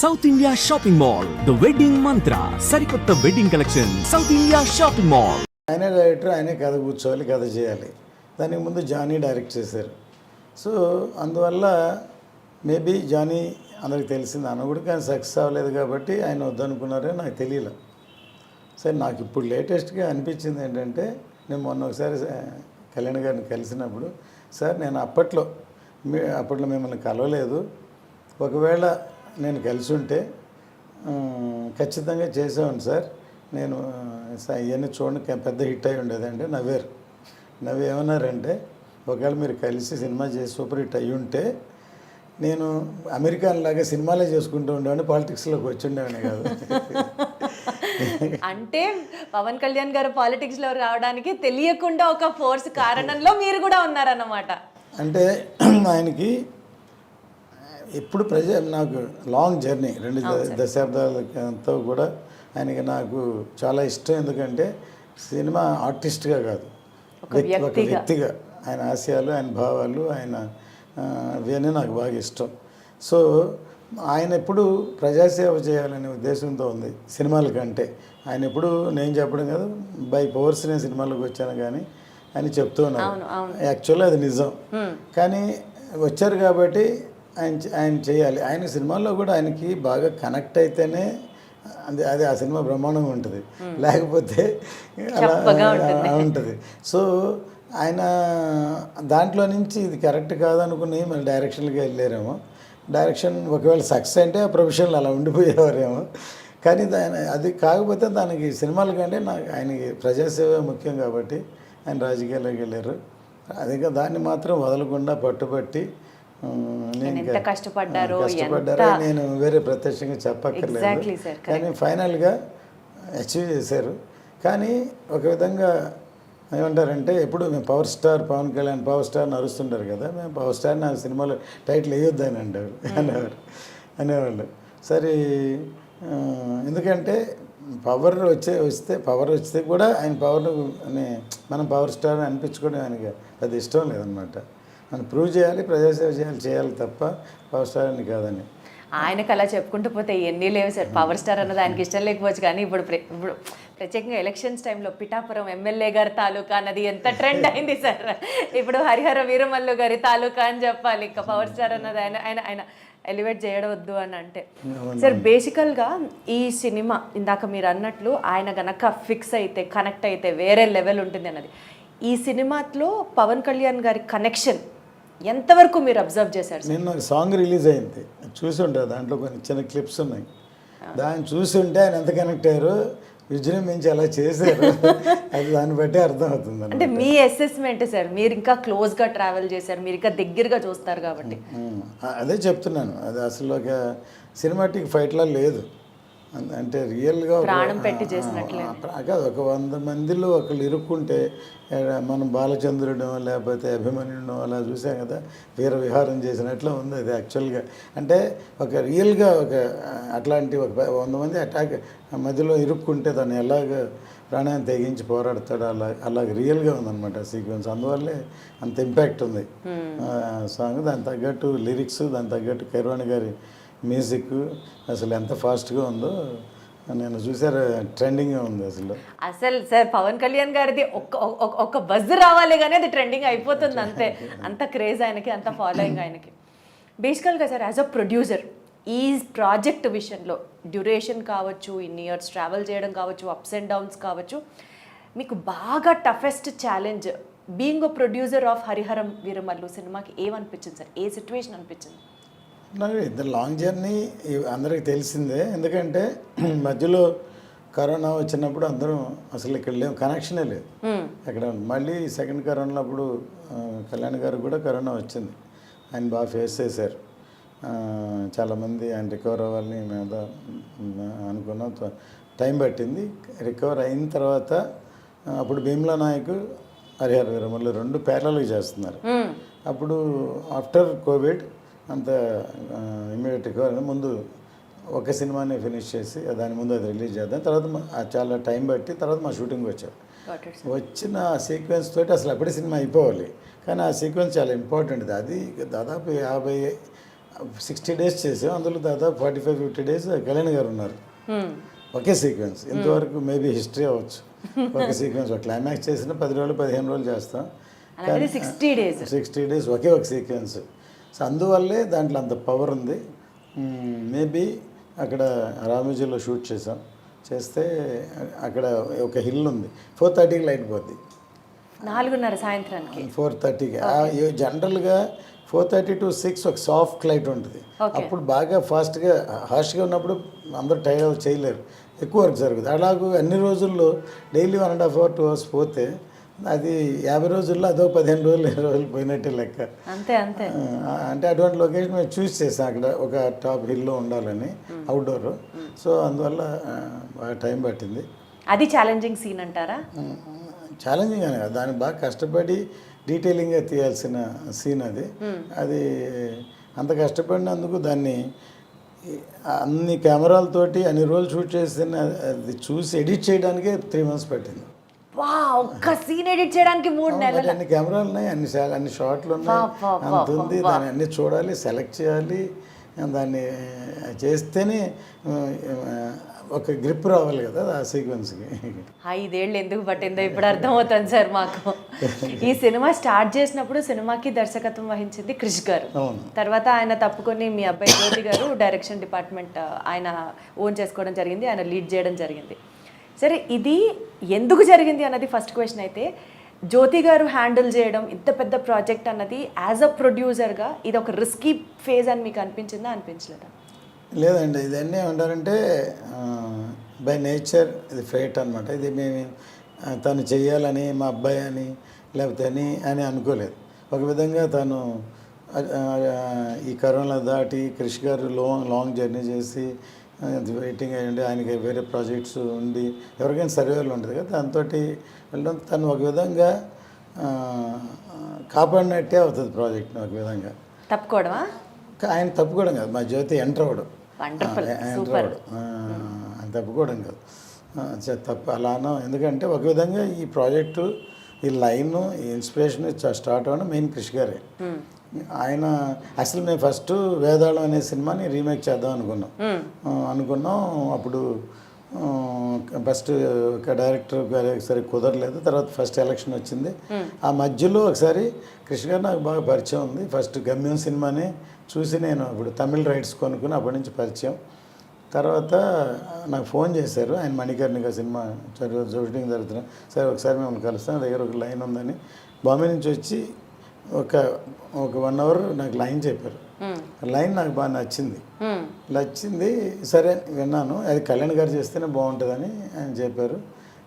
South India shopping mall the wedding Mantra సరికొత్త wedding collection South India shopping mall ఆయనే director ఆయనే కథ కూర్చోవాలి కథ చేయాలి. దానికి ముందు జానీ డైరెక్ట్ చేశారు. సో అందువల్ల మేబీ జానీ అందరికి తెలిసింది అన్న కూడా కానీ సక్సెస్ అవ్వలేదు కాబట్టి ఆయన వద్దనుకున్నారో నాకు తెలియలే. సరే నాకు ఇప్పుడు లేటెస్ట్గా అనిపించింది ఏంటంటే నేను మొన్న ఒకసారి కళ్యాణ్ గారిని కలిసినప్పుడు సార్ నేను అప్పట్లో మీ అప్పట్లో మిమ్మల్ని కలవలేదు. ఒకవేళ నేను కలిసి ఉంటే ఖచ్చితంగా చేసేవాడిని సార్. నేను ఇవన్నీ చూడండి పెద్ద హిట్ అయి ఉండేదంటే నవ్వారు. నవ్వు ఏమన్నారంటే ఒకవేళ మీరు కలిసి సినిమా చేసి సూపర్ హిట్ అయ్యి ఉంటే నేను అమెరికన్ లాగా సినిమాలే చేసుకుంటూ ఉండేవాడిని పాలిటిక్స్లోకి వచ్చి ఉండేవాడిని కాదు. అంటే పవన్ కళ్యాణ్ గారు పాలిటిక్స్లో రావడానికి తెలియకుండా ఒక ఫోర్స్ కారణంలో మీరు కూడా ఉన్నారన్నమాట. అంటే ఆయనకి ఎప్పుడు ప్రజ నాకు లాంగ్ జర్నీ రెండు దశాబ్దాలతో కూడా ఆయనకి నాకు చాలా ఇష్టం. ఎందుకంటే సినిమా ఆర్టిస్ట్గా కాదు. ఒక వ్యక్తిగా. ఆయన ఆశయాలు ఆయన భావాలు ఆయన ఇవన్నీ నాకు బాగా ఇష్టం. సో ఆయన ఎప్పుడు ప్రజాసేవ చేయాలనే ఉద్దేశంతో ఉంది సినిమాల కంటే. ఆయన ఎప్పుడు నేను చెప్పడం కాదు బై పవర్స్ నేను సినిమాలకు వచ్చాను కానీ ఆయన చెప్తూ ఉన్నారు. యాక్చువల్లీ అది నిజం. కానీ వచ్చారు కాబట్టి ఆయన ఆయన చేయాలి. ఆయన సినిమాల్లో కూడా ఆయనకి బాగా కనెక్ట్ అయితేనే అది అది ఆ సినిమా బ్రహ్మాండంగా ఉంటుంది. లేకపోతే అలా ఉంటుంది. సో ఆయన దాంట్లో నుంచి ఇది కరెక్ట్ కాదనుకుని మళ్ళీ డైరెక్షన్కి వెళ్ళారేమో. డైరెక్షన్ ఒకవేళ సక్సెస్ అంటే ఆ ప్రొఫెషన్లో అలా ఉండిపోయేవారేమో. కానీ దాని అది కాకపోతే దానికి సినిమాల కంటే నాకు ఆయనకి ప్రజాసేవ ముఖ్యం కాబట్టి ఆయన రాజకీయాల్లోకి వెళ్ళారు. అదే దాన్ని మాత్రం వదలకుండా పట్టుబట్టి ఎంత కష్టపడ్డారో, కష్టపడ్డారో నేను వేరే ప్రత్యక్షంగా చెప్పక్కర్లేదు. కానీ ఫైనల్గా అచీవ్ చేశారు. కానీ ఒక విధంగా ఏమంటారంటే ఎప్పుడు మేము power star Pawan Kalyan power star నరుస్తుంటారు కదా మేము పవర్ స్టార్ నా సినిమాలో టైటిల్ వేయొద్దు అని అంటారు అనేవారు అనేవాళ్ళు. సరే ఎందుకంటే పవర్ వచ్చే వస్తే పవర్ వస్తే కూడా ఆయన పవర్ అని మనం పవర్ స్టార్ అని అనిపించుకోవడం ఆయనకి పెద్ద ఇష్టం లేదనమాట. మనం ప్రూవ్ చేయాలి ప్రజాసేవ చేయాలి చేయాలి తప్ప పవర్ స్టార్ అని కాదని ఆయనకు అలా చెప్పుకుంటూ పోతే ఎన్ని లేవు సార్. పవర్ స్టార్ అన్నది ఆయనకి ఇష్టం లేకపోవచ్చు కానీ ఇప్పుడు ఇప్పుడు ప్రత్యేకంగా ఎలక్షన్స్ టైంలో పిఠాపురం ఎమ్మెల్యే గారి తాలూకా అన్నది ఎంత ట్రెండ్ అయింది సార్. ఇప్పుడు హరిహర వీరమల్లు గారి తాలూకా అని చెప్పాలి. ఇంకా పవర్ స్టార్ అన్నది ఆయన ఆయన ఆయన ఎలివేట్ చేయడవద్దు అని అంటే. సార్ బేసికల్గా ఈ సినిమా ఇందాక మీరు అన్నట్లు ఆయన గనక ఫిక్స్ అయితే కనెక్ట్ అయితే వేరే లెవెల్ ఉంటుంది అన్నది. ఈ సినిమాలో పవన్ కళ్యాణ్ గారి కనెక్షన్ ఎంతవరకు మీరు అబ్జర్వ్ చేశారు నిన్న సాంగ్ రిలీజ్ అయింది. చూసి ఉంటారు. దాంట్లో కొన్ని చిన్న క్లిప్స్ ఉన్నాయి. దాన్ని చూసి ఉంటే ఆయన ఎంత కనెక్ట్ అయ్యారు? విజృంభించి అలా చేశారు? అది దాన్ని బట్టి అర్థం అవుతుంది అంటే మీ అసెస్మెంట్ సార్ మీరు ఇంకా క్లోజ్గా ట్రావెల్ చేశారు. మీరు ఇంకా దగ్గరగా చూస్తారు కాబట్టి. అదే చెప్తున్నాను. అది అసలు ఒక సినిమాటిక్ ఫైట్లా లేదు. అంటే రియల్గా ఒక- ప్రాణం పెట్టి కాదు ఒక వంద మందిలో ఒకళ్ళు ఇరుక్కుంటే మనం బాలచంద్రుడు లేకపోతే అభిమన్యుడు అలా చూసాం కదా వీర విహారం చేసినట్లు ఉంది అది యాక్చువల్గా. అంటే ఒక రియల్గా ఒక అట్లాంటి ఒక వంద మంది అటాక్ మధ్యలో ఇరుక్కుంటే తను ఎలాగ ప్రాణాన్ని తెగించి పోరాడతాడు అలా అలాగ రియల్గా ఉందన్నమాట సీక్వెన్స్. అందువల్లే అంత ఇంపాక్ట్ ఉంది. సాంగ్ దాని తగ్గట్టు లిరిక్స్ దాని తగ్గట్టు కైర్వాణి గారి మ్యూజిక్ అసలు ఎంత ఫాస్ట్గా ఉందో నేను చూసారు ట్రెండింగ్గా ఉంది అసలు. అసలు సార్ పవన్ కళ్యాణ్ గారిది ఒక్క ఒక్క- ఒక్క బజ్ రావాలి కానీ అది ట్రెండింగ్ అయిపోతుంది అంతే. అంత క్రేజ్ ఆయనకి అంత ఫాలోయింగ్ ఆయనకి. బేసికల్గా సార్ యాజ్ అ ప్రొడ్యూసర్ ఈ ప్రాజెక్ట్ విషయంలో డ్యూరేషన్ కావచ్చు ఇన్ని ఇయర్స్ ట్రావెల్ చేయడం కావచ్చు అప్స్ అండ్ డౌన్స్ కావచ్చు మీకు బాగా toughest challenge being producer of Hariharam Veeramallu సినిమాకి ఏమనిపించింది సార్? ఏ సిచ్యువేషన్ అనిపించింది? నాకు ఇద్దరు లాంగ్ జర్నీ అందరికీ తెలిసిందే. ఎందుకంటే మధ్యలో కరోనా వచ్చినప్పుడు అందరం అసలు ఇక్కడ లేవు కనెక్షనే లేదు. అక్కడ మళ్ళీ సెకండ్ కరోనా అప్పుడు కళ్యాణ్ గారు కూడా కరోనా వచ్చింది. ఆయన బాగా ఫేస్ చేశారు. చాలామంది ఆయన రికవర్ అవ్వాలని మేము అనుకున్నాం. టైం పట్టింది. రికవర్ అయిన తర్వాత అప్పుడు భీమ్లా నాయక్ హరిహర వీరమల్లు రెండు పేర్లలు చేస్తున్నారు. అప్పుడు ఆఫ్టర్ కోవిడ్ అంత ఇమీడియట్ రికవర్ ముందు ఒక సినిమాని ఫినిష్ చేసి దాని ముందు అది రిలీజ్ చేద్దాం. తర్వాత చాలా టైం బట్టి తర్వాత మా షూటింగ్ వచ్చాం. Got it, వచ్చిన సీక్వెన్స్ తోటి అసలు అప్పుడే సినిమా అయిపోవాలి. కానీ ఆ సీక్వెన్స్ చాలా ఇంపార్టెంట్ అది దాదాపు యాభై సిక్స్టీ డేస్ చేసాం. అందులో దాదాపు forty five fifty days Kalyan గారు ఉన్నారు. ఒకే సీక్వెన్స్ ఇంతవరకు మేబీ హిస్టరీ అవ్వచ్చు. ఒకే సీక్వెన్స్ ఒక క్లైమాక్స్ చేసిన పది రోజులు పదిహేను రోజులు చేస్తాం. సిక్స్టీ డేస్ ఒకే ఒక సీక్వెన్స్ సో అందువల్లే దాంట్లో అంత పవర్ ఉంది. మేబీ అక్కడ రామోజీలో షూట్ చేసాం చేస్తే అక్కడ ఒక హిల్ ఉంది. ఫోర్ థర్టీకి లైట్ పోద్ది. నాలుగున్నర సాయంత్రానికి. ఫోర్ థర్టీకి జనరల్గా ఫోర్ థర్టీ టు సిక్స్ ఒక సాఫ్ట్ లైట్ ఉంటుంది. అప్పుడు బాగా ఫాస్ట్గా హార్ష్గా ఉన్నప్పుడు అందరూ టైర్ చేయలేరు. ఎక్కువ వర్క్ జరుగుతుంది. అలాగూ అన్ని రోజుల్లో daily one and half hour two hours పోతే అది యాభై రోజుల్లో అదో పదిహేను రోజులు ఇరవై రోజులు పోయినట్టే లెక్క. అంతే అంతే. అంటే అటువంటి లొకేషన్ మేము చూస్ చేసాం అక్కడ ఒక టాప్ హిల్లో ఉండాలని అవుట్డోర్. సో అందువల్ల బాగా టైం పట్టింది. అది ఛాలెంజింగ్ సీన్ అంటారా? ఛాలెంజింగ్ అని కాదు దాన్ని బాగా కష్టపడి డీటెయిలింగ్గా తీయాల్సిన సీన్ అది. అది అంత కష్టపడినందుకు దాన్ని అన్ని కెమెరాలతోటి అన్ని రోజులు షూట్ చేసిన అది చూసి ఎడిట్ చేయడానికే త్రీ మంత్స్ పట్టింది. వా ఒక్క సీన్ ఎడిట్ చేయడానికి మూడు నెలలు. అన్ని కెమెరాలు ఉన్నాయి అన్ని అన్ని షాట్లు ఉన్నాయి. అంత ఉంది దాన్ని అన్ని చూడాలి సెలెక్ట్ చేయాలి. దాన్ని చేస్తేనే ఒక గ్రిప్ రావాలి కదా ఆ సీక్వెన్స్కి ఐదేళ్ళు ఎందుకు పట్టిందో ఇప్పుడు అర్థమవుతుంది సార్ మాకు. ఈ సినిమా స్టార్ట్ చేసినప్పుడు సినిమాకి దర్శకత్వం వహించింది క్రిష్ గారు. తర్వాత ఆయన తప్పుకొని మీ అబ్బాయి జ్యోతి గారు డైరెక్షన్ డిపార్ట్మెంట్ ఆయన ఓన్ చేసుకోవడం జరిగింది ఆయన లీడ్ చేయడం జరిగింది. సరే ఇది ఎందుకు జరిగింది అన్నది ఫస్ట్ క్వశ్చన్ అయితే జ్యోతి గారు హ్యాండిల్ చేయడం ఇంత పెద్ద ప్రాజెక్ట్ అన్నది యాజ్ అ ప్రొడ్యూసర్గా ఇది ఒక రిస్కీ ఫేజ్ అని మీకు అనిపించిందా? అనిపించలేదా? లేదండి ఇదన్నీ ఏమంటారంటే బై నేచర్ ఇది ఫేట్ అనమాట ఇది మేము తను చేయాలని మా అబ్బాయి అని లేకపోతే అని అని అనుకోలేదు. ఒక విధంగా తను ఈ కరోనా దాటి క్రిష్ గారు లాంగ్ లాంగ్ జర్నీ చేసి వెయిటింగ్ అయ్యండి ఆయనకి వేరే ప్రాజెక్ట్స్ ఉండి ఎవరికైనా సర్వేలు ఉంటుంది కదా. దాంతో వెళ్ళడం తను ఒక విధంగా కాపాడినట్టే అవుతుంది ప్రాజెక్ట్ని ఒక విధంగా. తప్పుకోవడమా? ఆయన తప్పుకోవడం కాదు. మా జ్యోతి ఎంటర్ అవ్వడం. ఎంటర్. అవ్వడం. ఆయన తప్పుకోవడం కాదు. తప్పు అలా అన్నాం. ఎందుకంటే ఒక విధంగా ఈ ప్రాజెక్టు ఈ లైన్ ఈ ఇన్స్పిరేషన్ స్టార్ట్ అవ్వడం మెయిన్ కృషి గారే. ఆయన అసలు మేము ఫస్ట్ వేదాళం అనే సినిమాని రీమేక్ చేద్దాం అనుకున్నాం. అనుకున్నాం. అప్పుడు ఫస్ట్ ఒక డైరెక్టర్ గారు సరే కుదరలేదు. తర్వాత ఫస్ట్ ఎలక్షన్ వచ్చింది. ఆ మధ్యలో ఒకసారి కృష్ణ గారు నాకు బాగా పరిచయం ఉంది. ఫస్ట్ గమ్యం సినిమాని చూసి నేను ఇప్పుడు తమిళ రైట్స్ కొనుక్కుని అప్పటి నుంచి పరిచయం. తర్వాత నాకు ఫోన్ చేశారు. ఆయన మణికర్ణిక సినిమా షూటింగ్ జరుగుతున్నా సరే ఒకసారి మిమ్మల్ని కలుస్తాను నా దగ్గర ఒక లైన్ ఉందని. బాంబే నుంచి వచ్చి ఒక ఒక వన్ అవర్ నాకు లైన్ చెప్పారు. లైన్ నాకు బాగా నచ్చింది. నచ్చింది సరే విన్నాను. అది కళ్యాణ్ గారు చేస్తేనే బాగుంటుందని ఆయన చెప్పారు.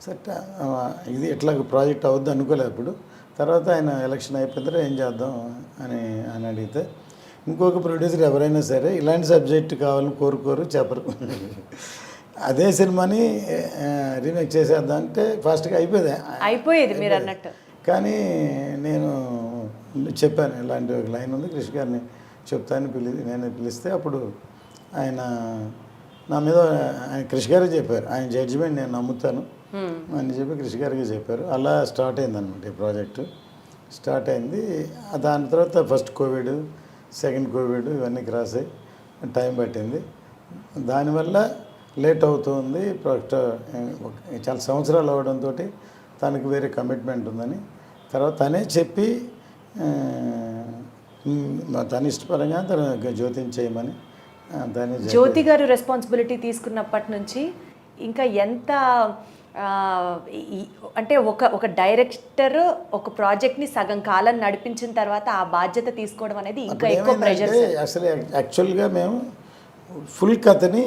సరే ఇది ఇట్లా ప్రాజెక్ట్ అవుద్ది అనుకోలేదు అప్పుడు. తర్వాత ఆయన ఎలక్షన్ అయిపోయిన తర్వాత ఏం చేద్దాం అని అని అడిగితే ఇంకొక ప్రొడ్యూసర్ ఎవరైనా సరే ఇలాంటి సబ్జెక్ట్ కావాలని కోరుకోరు చెప్పరు. అదే సినిమాని రీమేక్ చేసేద్దాం అంటే ఫాస్ట్గా అయిపోయింది. అయిపోయేది మీరు అన్నట్టు. కానీ నేను చెప్పాను ఇలాంటి ఒక లైన్ ఉంది. కృషి గారిని చెప్తాను పిలి నేను పిలిస్తే అప్పుడు ఆయన నా మీద ఆయన కృషి గారే చెప్పారు. ఆయన జడ్జిమెంట్ నేను నమ్ముతాను. అని చెప్పి కృషి గారికి చెప్పారు. అలా స్టార్ట్ అయింది అనమాట ఈ ప్రాజెక్టు స్టార్ట్ అయింది. దాని తర్వాత ఫస్ట్ కోవిడ్ సెకండ్ కోవిడ్ ఇవన్నీ క్రాస్ అయ్యి టైం పట్టింది. దానివల్ల లేట్ అవుతుంది. ప్రాజెక్ట్ చాలా సంవత్సరాలు అవడంతో తనకి వేరే కమిట్మెంట్ ఉందని. తర్వాత తనే చెప్పి తన ఇష్టపరంగా తన జ్యోతిని చేయమని చెప్పారు. జ్యోతి గారు రెస్పాన్సిబిలిటీ తీసుకున్నప్పటి నుంచి ఇంకా ఎంత అంటే ఒక ఒక డైరెక్టర్ ఒక ప్రాజెక్ట్ని సగం కాలం నడిపించిన తర్వాత ఆ బాధ్యత తీసుకోవడం అనేది ఇంకా ఎక్కువ ప్రెషర్ అసలు యాక్చువల్గా మేము ఫుల్ కథని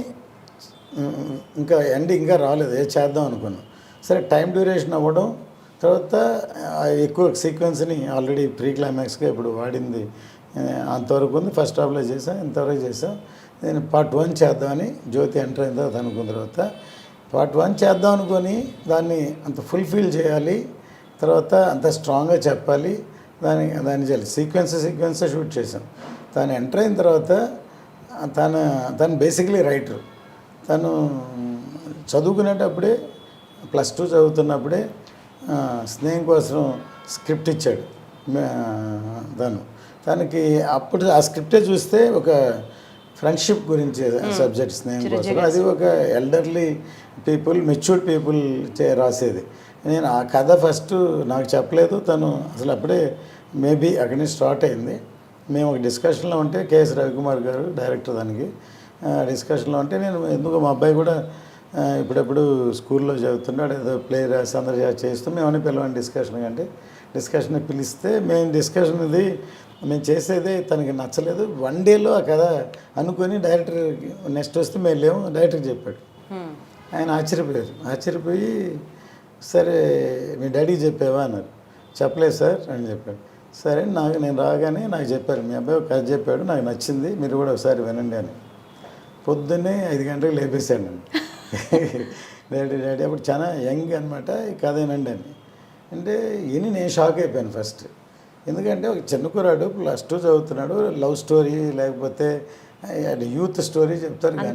ఇంకా ఎండ్ ఇంకా రాలేదు ఏ చేద్దాం అనుకున్నాం సరే టైం డ్యూరేషన్ అవ్వడం తర్వాత ఎక్కువ సీక్వెన్స్ని ఆల్రెడీ ప్రీ క్లైమాక్స్గా ఇప్పుడు వాడింది. అంతవరకు ఉంది. ఫస్ట్ హాఫ్లో చేసాం ఇంతవరకు చేసాం నేను పార్ట్ వన్ చేద్దామని జ్యోతి ఎంటర్ అయిన తర్వాత అనుకున్న తర్వాత పార్ట్ వన్ చేద్దాం అనుకొని దాన్ని అంత ఫుల్ఫిల్ చేయాలి. తర్వాత అంత స్ట్రాంగ్గా చెప్పాలి. దాని దాన్ని చేయాలి. సీక్వెన్స్ సీక్వెన్స్ షూట్ చేసాం తను ఎంటర్ అయిన తర్వాత తన తను బేసిక్లీ రైటర్ తను చదువుకునేటప్పుడే ప్లస్ టూ చదువుతున్నప్పుడే స్నేహం కోసం స్క్రిప్ట్ ఇచ్చాడు తను. తనకి అప్పుడు ఆ స్క్రిప్టే చూస్తే ఒక ఫ్రెండ్షిప్ గురించి సబ్జెక్ట్ స్నేహం కోసం. అది ఒక ఎల్డర్లీ పీపుల్ మెచ్యూర్డ్ పీపుల్ చే రాసేది. నేను ఆ కథ ఫస్ట్ నాకు చెప్పలేదు తను అసలు అప్పుడే మేబీ అక్కడి నుంచి స్టార్ట్ అయింది. మేము ఒక డిస్కషన్లో ఉంటే కేఎస్ రవికుమార్ గారు డైరెక్టర్ దానికి ఆ, డిస్కషన్లో ఉంటే నేను ఎందుకు మా అబ్బాయి కూడా ఇప్పుడెప్పుడు స్కూల్లో చదువుతున్నాడు ఏదో ప్లే రాసి అందరు చేస్తూ మేమని పిలవండి డిస్కషన్ అంటే డిస్కషన్ పిలిస్తే మేము డిస్కషన్ ఇది మేము చేసేది తనకి నచ్చలేదు. వన్ డేలో ఆ కథ అనుకొని డైరెక్టర్ నెక్స్ట్ వస్తే మేము లేము డైరెక్టర్కి చెప్పాడు. ఆయన ఆశ్చర్యపోయారు. ఆశ్చర్యపోయి సరే మీ డాడీకి చెప్పావా అన్నారు. చెప్పలేదు సార్ అని చెప్పాడు. సరే నాకు నేను రాగానే నాకు చెప్పారు మీ అబ్బాయి ఒక కథ చెప్పాడు నాకు నచ్చింది మీరు కూడా ఒకసారి వినండి అని. పొద్దున్నే ఐదు గంటలకు లేపేశాడు నన్ను. డాడీ డాడీ అప్పుడు చాలా యంగ్ అనమాట కథ వినండి అని. అంటే ఇని నేను షాక్ అయిపోయాను ఫస్ట్. ఎందుకంటే ఒక చిన్న కురాడు ప్లస్ టూ చదువుతున్నాడు లవ్ స్టోరీ లేకపోతే యూత్ స్టోరీ చెప్తారు కానీ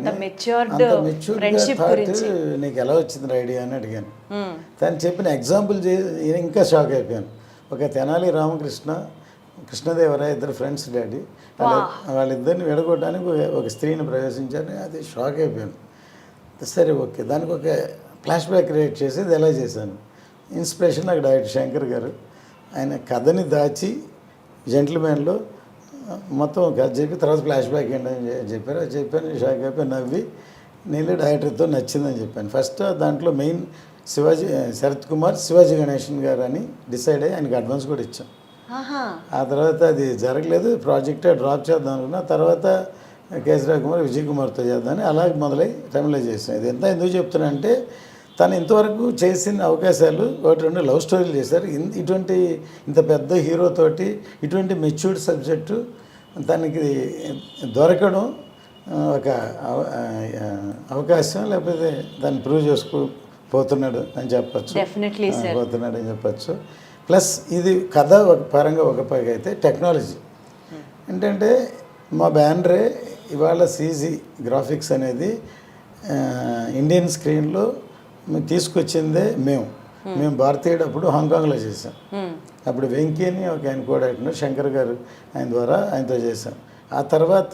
అంత గురించి. నీకు ఎలా వచ్చింది ఐడియా అని అడిగాను. తను చెప్పిన ఎగ్జాంపుల్ చే నేను ఇంకా షాక్ అయిపోయాను. ఒక తెనాలి రామకృష్ణ కృష్ణదేవరాయ ఇద్దరు ఫ్రెండ్స్ డాడీ. వాళ్ళ వాళ్ళిద్దరిని విడగొట్టడానికి ఒక- ఒక స్త్రీని ప్రవేశించారు అది షాక్ అయిపోయాను. సరే ఓకే. దానికి ఒక ఫ్లాష్ బ్యాక్ క్రియేట్ చేసి ఇది ఎలా చేశాను? ఇన్స్పిరేషన్ నాకు డైరెక్టర్ శంకర్ గారు. ఆయన కథని దాచి జెంట్ల్మెన్లో మొత్తం కథ చెప్పి తర్వాత ఫ్లాష్ బ్యాక్ ఏంటని చెప్పారు. అది చెప్పాను షాక్ అయిపోయి నవ్వి నేను డైరెక్టర్తో నచ్చిందని చెప్పాను. ఫస్ట్ దాంట్లో మెయిన్ శివాజీ శరత్ కుమార్ శివాజీ గణేషన్ గారు అని డిసైడ్ అయ్యి ఆయనకి అడ్వాన్స్ కూడా ఇచ్చాం. ఆ తర్వాత అది జరగలేదు. ప్రాజెక్ట్ డ్రాప్ చేద్దాం అనుకున్నా. తర్వాత కేసరావు కుమార్ విజయ్ కుమార్తో చేద్దామని అలాగే మొదలై తమిళ చేసాం ఇది ఎంత ఎందుకు చెప్తున్నా అంటే తను ఇంతవరకు చేసిన అవకాశాలు ఒకటి రెండు లవ్ స్టోరీలు చేశారు. ఇటువంటి ఇంత పెద్ద హీరోతోటి ఇటువంటి మెచ్యూర్డ్ సబ్జెక్టు తనకి దొరకడం ఒక అవకాశం లేకపోతే దాన్ని ప్రూవ్ చేసుకో పోతున్నాడు అని చెప్పచ్చు. పోతున్నాడు అని చెప్పచ్చు. ప్లస్ ఇది కథ ఒక పరంగా ఒక పైగా అయితే టెక్నాలజీ. ఏంటంటే మా బ్యానరే ఇవాళ సీజీ గ్రాఫిక్స్ అనేది ఇండియన్ స్క్రీన్లో మేము తీసుకొచ్చిందే మేము. మేము భారతీయుడు అప్పుడు హాంకాంగ్లో చేసాం హ్మ్. అప్పుడు వెంకీ అని ఒక ఆయన కూడా శంకర్ గారు ఆయన ద్వారా ఆయనతో చేశాం. ఆ తర్వాత